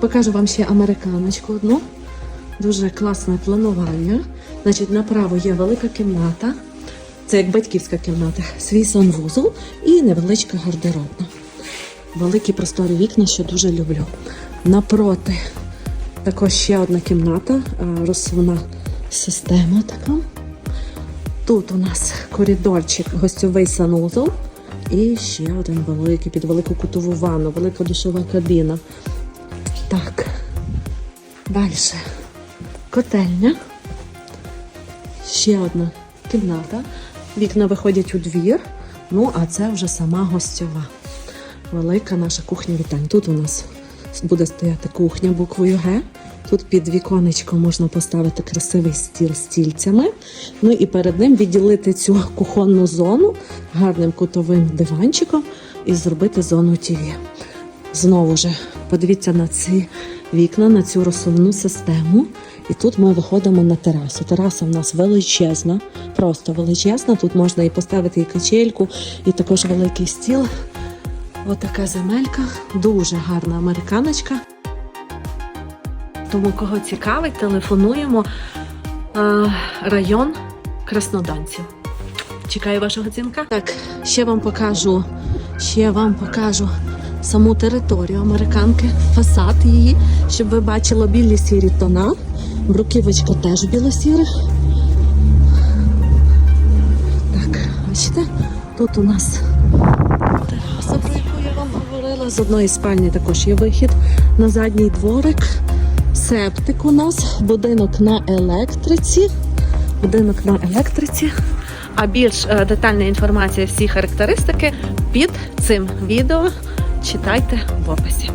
Покажу вам ще американочку одну. Дуже класне планування. Значить, направо є велика кімната. Це як батьківська кімната, свій санвузол і невеличка гардеробна. Великі просторі вікна, що дуже люблю. Напроти також ще одна кімната, е, розсувна система така. Тут у нас коридорчик, гостьовий санузол. І ще один великий під велику кутову ванну, велика душова кабіна. Так. Далі. Котельня. Ще одна кімната. Вікна виходять у двір. Ну, а це вже сама гостьова. Велика наша кухня вітань. Тут у нас буде стояти кухня буквою Г. Тут під віконечком можна поставити красивий стіл з стільцями. Ну і перед ним відділити цю кухонну зону гарним кутовим диванчиком і зробити зону ТВ. Знову ж подивіться на ці вікна, на цю розсувну систему. І тут ми виходимо на терасу. Тераса в нас величезна, просто величезна. Тут можна і поставити і качельку, і також великий стіл. Отака земелька, дуже гарна американочка. Тому кого цікавить, телефонуємо. Е, район Краснодарців. Чекаю вашого дзвінка. Так, ще вам покажу, ще вам покажу саму територію американки, фасад її, щоб ви бачили білі сірі тона. Бруківочка теж білосіра. Так, бачите, тут у нас тераса, про яку я вам говорила. З одної спальні також є вихід на задній дворик. Септик у нас, будинок на електриці. Будинок на електриці. А більш е, детальна інформація, всі характеристики під цим відео читайте в описі.